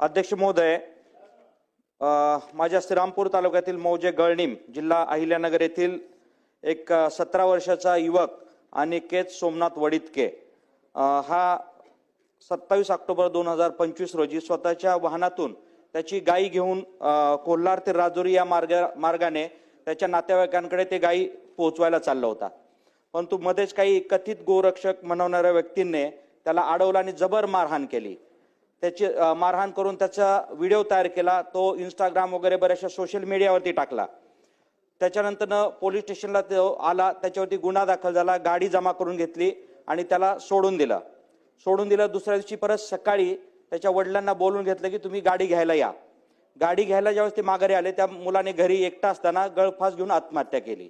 अध्यक्ष महोदय माझ्या श्रीरामपूर तालुक्यातील मौजे गळणीम जिल्हा अहिल्यानगर येथील एक सतरा वर्षाचा युवक अनिकेत सोमनाथ वडितके हा सत्तावीस ऑक्टोबर दोन हजार पंचवीस रोजी स्वतःच्या वाहनातून त्याची गायी घेऊन कोल्हार ते राजुरी या मार्ग मार्गाने त्याच्या नातेवाईकांकडे ते गायी पोहोचवायला चालला होता. परंतु मध्येच काही कथित गोरक्षक म्हणवणाऱ्या व्यक्तींनी त्याला अडवलं आणि जबर मारहाण केली. त्याची मारहाण करून त्याचा व्हिडिओ तयार केला तो इंस्टाग्राम वगैरे बऱ्याचशा सोशल मीडियावरती टाकला. त्याच्यानंतरनं पोलीस स्टेशनला तो आला त्याच्यावरती गुन्हा दाखल झाला गाडी जमा करून घेतली आणि त्याला सोडून दिलं. सोडून दिलं दुसऱ्या दिवशी परत सकाळी त्याच्या वडिलांना बोलून घेतलं की तुम्ही गाडी घ्यायला या. गाडी घ्यायला ज्यावेळेस ते माघारी आले त्या मुलाने घरी एकटा असताना गळफास घेऊन आत्महत्या केली.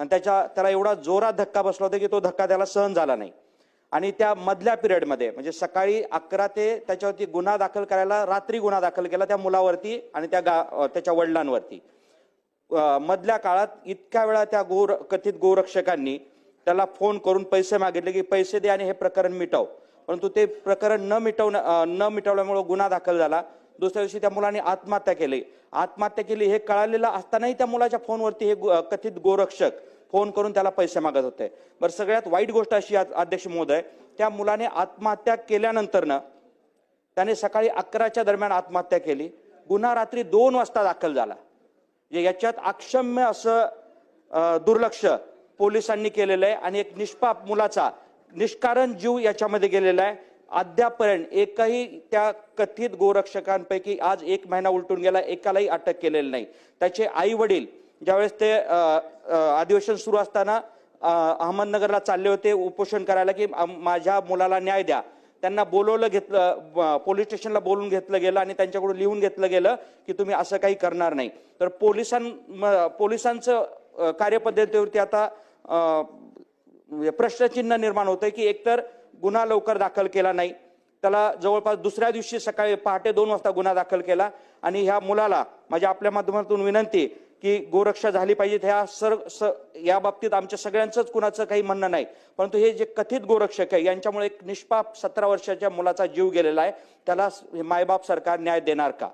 आणि त्याच्या त्याला एवढा जोरात धक्का बसला होता की तो धक्का त्याला सहन झाला नाही. आणि त्या मधल्या पिरियडमध्ये म्हणजे सकाळी अकरा ते त्याच्यावरती गुन्हा दाखल करायला रात्री गुन्हा दाखल केला त्या मुलावरती आणि त्या गा त्याच्या वडिलांवरती. मधल्या काळात इतक्या वेळा त्या गोर कथित गोरक्षकांनी त्याला फोन करून पैसे मागितले की पैसे दे आणि हे प्रकरण मिटव. परंतु ते प्रकरण न मिटवण्या न मिटवल्यामुळे गुन्हा दाखल झाला. दुसऱ्या दिवशी त्या मुलाने आत्महत्या केली. आत्महत्या केली हे कळालेलं असतानाही त्या मुलाच्या फोनवरती हे कथित गोरक्षक फोन करून त्याला पैसे मागत होते. बरं सगळ्यात वाईट गोष्ट अशी अध्यक्ष महोदय त्या मुलाने आत्महत्या केल्यानंतरनं त्याने सकाळी अकराच्या दरम्यान आत्महत्या केली. गुन्हा रात्री दोन वाजता दाखल झाला. याच्यात अक्षम्य असं दुर्लक्ष पोलिसांनी केलेलं आहे आणि एक निष्पाप मुलाचा निष्कारण जीव याच्यामध्ये गेलेला आहे. अद्यापर्यंत एकही त्या कथित गोरक्षकांपैकी आज एक महिना उलटून गेला एकालाही अटक केलेली नाही. त्याचे आई वडील ज्यावेळेस ते अधिवेशन सुरू असताना अहमदनगरला चालले होते उपोषण करायला की माझ्या मुलाला न्याय द्या. त्यांना बोलवलं घेतलं ब- पोलीस स्टेशनला बोलून घेतलं गेलं आणि त्यांच्याकडून लिहून घेतलं गेलं की तुम्ही असं काही करणार नाही. तर पोलिसां पोलिसांचं कार्यपद्धतीवरती आता म्हणजे प्रश्नचिन्ह निर्माण होतंय की एकतर गुन्हा लवकर दाखल केला नाही त्याला जवळपास दुसऱ्या दिवशी सकाळी पहाटे दोन वाजता गुन्हा दाखल केला आणि ह्या मुलाला माझ्या आपल्या माध्यमातून विनंती की गोरक्षा झाली पाहिजे ह्या सर स या बाबतीत आमच्या सगळ्यांचंच कुणाचं काही म्हणणं नाही. परंतु हे जे कथित गोरक्षक आहे यांच्यामुळे एक निष्पाप सतरा वर्षाच्या मुलाचा जीव गेलेला आहे. त्याला मायबाप सरकार न्याय देणार का?